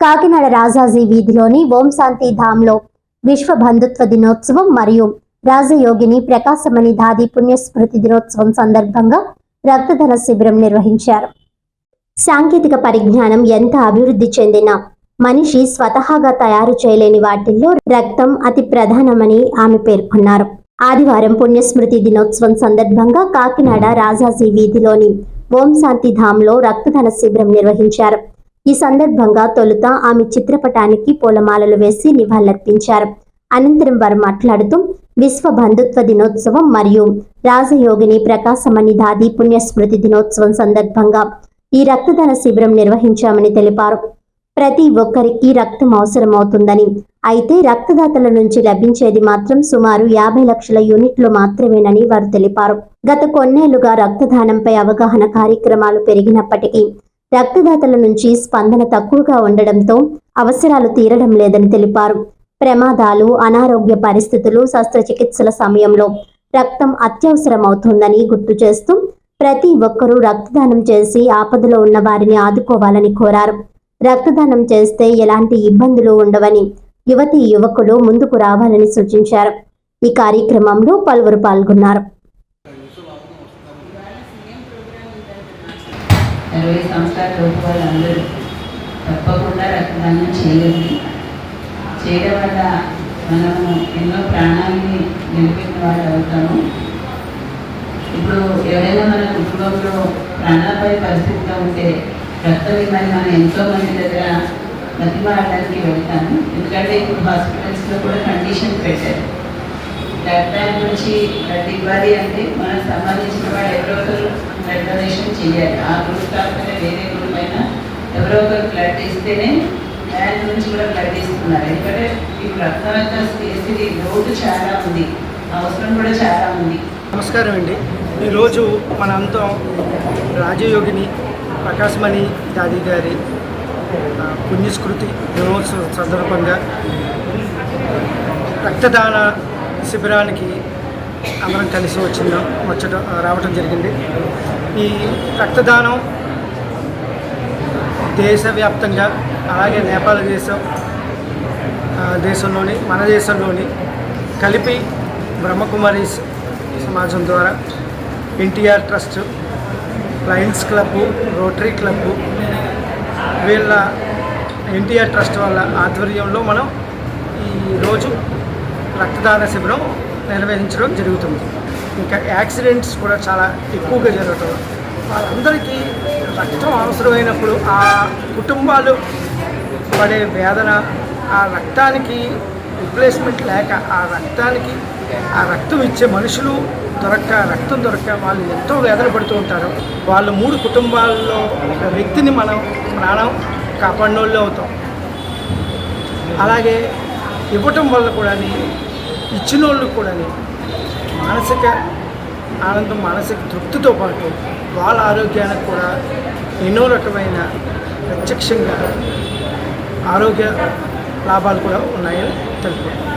కాకినాడ రాజాజీ వీధిలోని ఓం శాంతి ధామ్లో విశ్వ బంధుత్వ దినోత్సవం మరియు రాజయోగిని ప్రకాశమణి దాది పుణ్యస్మృతి దినోత్సవం సందర్భంగా రక్తదాన శిబిరం నిర్వహించారు. సాంకేతిక పరిజ్ఞానం ఎంత అభివృద్ధి చెందినా మనిషి స్వతహాగా తయారు చేయలేని వాటిల్లో రక్తం అతి ప్రధానమని ఆమె పేర్కొన్నారు. ఆదివారం పుణ్యస్మృతి దినోత్సవం సందర్భంగా కాకినాడ రాజాజీ వీధిలోని ఓం శాంతి ధామ్లో రక్తదాన శిబిరం నిర్వహించారు. ఈ సందర్భంగా తొలుత ఆమె చిత్రపటానికి పూలమాలలు వేసి నివాళులర్పించారు. అనంతరం వారు మాట్లాడుతూ విశ్వ బంధుత్వ దినోత్సవం మరియు రాజయోగిని ప్రకాశమణి దాది పుణ్యస్మృతి దినోత్సవం సందర్భంగా ఈ రక్తదాన శిబిరం నిర్వహించామని తెలిపారు. ప్రతి ఒక్కరికి రక్తం అవసరమవుతుందని అయితే రక్తదాతల నుంచి లభించేది మాత్రం సుమారు యాభై లక్షల యూనిట్లు మాత్రమేనని వారు తెలిపారు. గత కొన్నేళ్ళుగా రక్తదానంపై అవగాహన కార్యక్రమాలు పెరిగినప్పటికీ రక్తదాతల నుంచి స్పందన తక్కువగా ఉండడంతో అవసరాలు తీరడం లేదని తెలిపారు. ప్రమాదాలు అనారోగ్య పరిస్థితులు శస్త్రచికిత్సల సమయంలో రక్తం అత్యవసరమవుతుందని గుర్తు చేస్తూ ప్రతి ఒక్కరూ రక్తదానం చేసి ఆపదలో ఉన్న వారిని ఆదుకోవాలని కోరారు. రక్తదానం చేస్తే ఎలాంటి ఇబ్బందులు ఉండవని యువతి యువకులు ముందుకు రావాలని సూచించారు. ఈ కార్యక్రమంలో పలువురు పాల్గొన్నారు. ఇరవై సంవత్సరాల లోపు వాళ్ళందరూ తప్పకుండా రక్తదానం చేయండి. చేయడం వల్ల మనము ఎన్నో ప్రాణాలని నిలిపిన వాళ్ళు అవుతాము. ఇప్పుడు ఎవరైనా మన కుటుంబంలో ప్రాణాలపై పరిస్థితిలో ఉంటే రక్తం విమాని మనం ఎంతో మంది దగ్గర బతిమాడడానికి వెళ్తాను ఎందుకంటే ఇప్పుడు హాస్పిటల్స్లో కూడా కండిషన్ పెట్టారు. బ్లడ్ నుంచి బ్లడ్ ఇవ్వాలి అంటే మనకు సంబంధించిన వాళ్ళు ఎవరో ఒకరు డొనేషన్ చేయాలి. ఆ గ్రూప్ కాకపోతే వేరే గ్రూప్ అయినా ఎవరో ఒకరు బ్లడ్ ఇస్తేనే బ్యాంక్ నుంచి కూడా బ్లడ్ ఇస్తున్నారు ఎందుకంటే ఇప్పుడు రక్తరక్త స్పేసిటీ లోటు చాలా ఉంది. అవసరం కూడా చాలా ఉంది. నమస్కారం అండి. ఈరోజు మనంతా రాజయోగిని ప్రకాశమణి దాది గారి పుణ్యస్కృతి దినోత్సవం సందర్భంగా రక్తదాన శిబిరానికి అందరం కలిసి వచ్చిందాం వచ్చటం రావటం జరిగింది. ఈ రక్తదానం దేశవ్యాప్తంగా అలాగే నేపాల్ దేశం దేశంలోని మన దేశంలోని కలిపి బ్రహ్మకుమారి సమాజం ద్వారా NTR trust lions club rotary club వీళ్ళ ఎన్టీఆర్ ట్రస్ట్ వాళ్ళ ఆధ్వర్యంలో మనం ఈరోజు రక్తదాన శిబిరం నిర్వహించడం జరుగుతుంది. ఇంకా యాక్సిడెంట్స్ కూడా చాలా ఎక్కువగా జరగటం వాళ్ళందరికీ రక్తం అవసరమైనప్పుడు ఆ కుటుంబాలు పడే వేదన ఆ రక్తానికి రిప్లేస్మెంట్ లేక ఆ రక్తానికి ఆ రక్తం ఇచ్చే మనుషులు దొరక్క రక్తం దొరక్క వాళ్ళు ఎంతో వేదన పడుతూ ఉంటారు. వాళ్ళ మూడు కుటుంబాల్లో ఒక వ్యక్తిని మనం ప్రాణం కాపాడినోళ్ళు అవుతాం. అలాగే ఇవ్వటం వల్ల కూడా ఇచ్చిన వాళ్ళు కూడా మానసిక ఆనందం మానసిక తృప్తితో పాటు వాళ్ళ ఆరోగ్యానికి కూడా ఎన్నో రకమైన ప్రత్యక్షంగా ఆరోగ్య లాభాలు కూడా ఉన్నాయని తెలుపుకుంటాం